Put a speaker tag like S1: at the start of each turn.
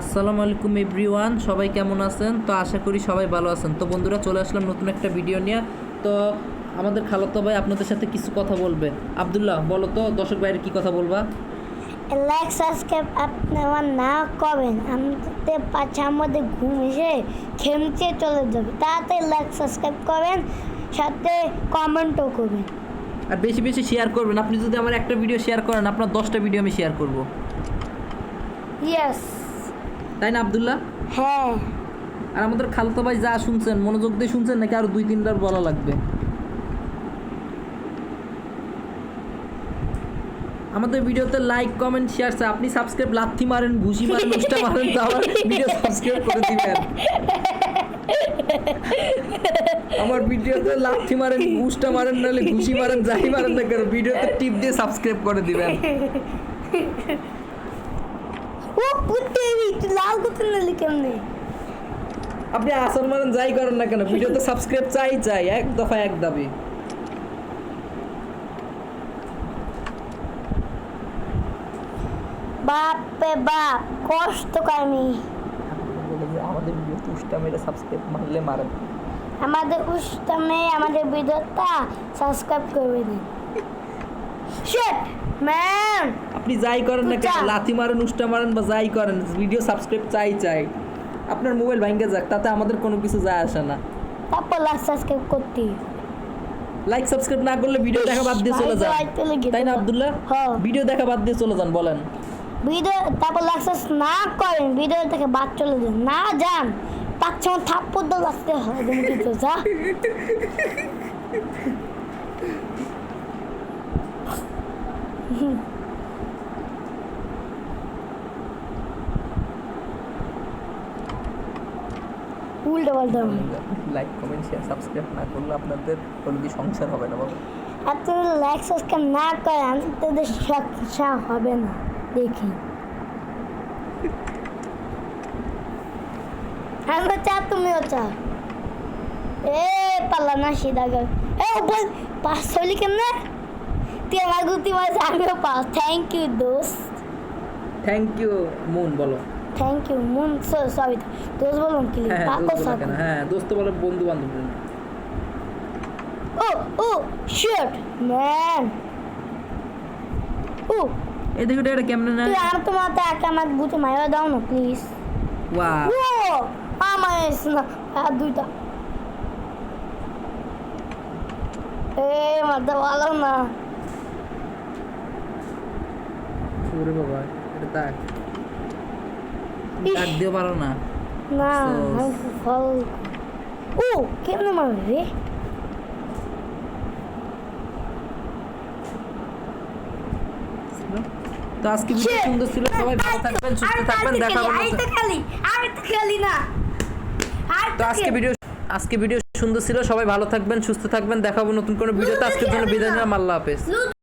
S1: আসসালামু আলাইকুম এভরিওয়ান সবাই কেমন আছেন? তো আশা করি সবাই ভালো আছেন। তো বন্ধুরা চলে আসলাম নতুন একটা ভিডিও নিয়ে। তো আমাদের খালাতো ভাই আপনাদের সাথে কিছু কথা বলবে। আব্দুল্লাহ বলো তো দর্শক ভাইয়ের কি কথা বলবা?
S2: লাইক সাবস্ক্রাইব আপনারা না করেন আমাদের পাছার মধ্যে ঘুম এসে খেমচে চলে যাবে। তাড়াতাড়ি লাইক সাবস্ক্রাইব করেন সাথে কমেন্টও করবেন।
S1: আর বেশি বেশি শেয়ার করবেন। আপনি যদি আমার একটা ভিডিও শেয়ার করেন আপনার দশটা ভিডিও আমি শেয়ার করব।
S2: ইয়েস
S1: তাই না আবদুল্লাহ?
S2: হ্যাঁ।
S1: আর আমাদের খালাতো ভাই যা শুনছেন মনোযোগ দিয়ে শুনছেন নাকি আরও দুই তিনবার বলা লাগবে? আমাদের ভিডিওতে লাইক কমেন্ট শেয়ার আপনি সাবস্ক্রাইব লাথি মারেন ঘুষি মারেন উষ্টা মারেন তো আমার ভিডিও সাবস্ক্রাইব করে দিবেন। আমার ভিডিওতে লাথি মারেন ঘুষটা মারেন নাহলে ঘুষি মারেন যাই মারেন না কেন ভিডিওতে টিপ দিয়ে সাবস্ক্রাইব করে দিবেন।
S2: পুতে তুই লাল করতে নিলি কেমনে?
S1: আপনি আসর মারেন যাই করেন না কেন ভিডিওতে সাবস্ক্রাইব চাই চাই এক দফা এক দাবি।
S2: বাপ বাপ কষ্ট কামি
S1: আমাদের ভিডিও পুষ্টা মেরে সাবস্ক্রাইব মারলে মারেন।
S2: আমাদের উষ্টামে আমাদের ভিডিওটা সাবস্ক্রাইব করে দিন শিট ম্যান
S1: আপনি যাই করেন না কেন লাথি মারেন উষ্টা মারেন বা যাই করেন ভিডিও সাবস্ক্রাইব চাই চাই। আপনার মোবাইল ভাঙ্গে যাক তাতে আমাদের কোনো কিছু যায় আসে না।
S2: তারপর লাইক সাবস্ক্রাইব করতে।
S1: লাইক সাবস্ক্রাইব না করলে ভিডিও দেখা বাদ দিয়ে চলে যান। তাই না আব্দুল্লাহ?
S2: হ্যাঁ।
S1: ভিডিও দেখা বাদ দিয়ে চলে যান বলেন।
S2: ভিডিও তারপর লাইক সাবস্ক্রাইব না করেন ভিডিও থেকে বাদ চলে যান। না যান। তার সময় থাপ্পড় তো লাগতে হয় যা। উল্টো পাল্টা
S1: লাইক কমেন্ট শেয়ার সাবস্ক্রাইব না করলে আপনাদের কোনো কি সংসার হবে না বাবা।
S2: তুমি লাইক সাবস্ক্রাইব না করেন তোদের সমস্যা হবে না দেখি। আমিও চা তুমিও চা। এ পাল্লা না সিধা গেল। এ উপর পাস হলি কেমনে? তুই আমার গুতি মাছ আমিও পাস থ্যাংক ইউ দোস্ত।
S1: থ্যাংক ইউ মুন বলো।
S2: থ্যাংক ইউ মুন সরি দোস্ত বলুন কি
S1: হ্যাঁ দোস্ত বলে? হ্যাঁ দোস্ত বলে বন্ধু বান্ধব
S2: ও ও শিট ম্যান ও।
S1: এই দেখো এটা কেমনে না
S2: তুই আর তোমার তো একা আমার গুটি মারা দাও না প্লিজ
S1: ওয়াও
S2: ও আমার না আর দুইটা। এ মারতে ভালো না।
S1: ওরে বাবা এটা তাক
S2: ইস।
S1: দিও পারো না।
S2: না
S1: So-
S2: আমি ফল ও কেমনে মারবে
S1: তো আজকে ভিডিও সুন্দর ছিল সবাই ভালো থাকবেন সুস্থ থাকবেন দেখা হবে
S2: আমি তো
S1: নতুন-
S2: খেলি আমি তো খেলি না।
S1: তো আজকে ভিডিও আজকে ভিডিও সুন্দর ছিল সবাই ভালো থাকবেন সুস্থ থাকবেন দেখা হবে নতুন কোনো ভিডিওতে। আজকের জন্য বিদায় নিলাম। আল্লাহ হাফেজ।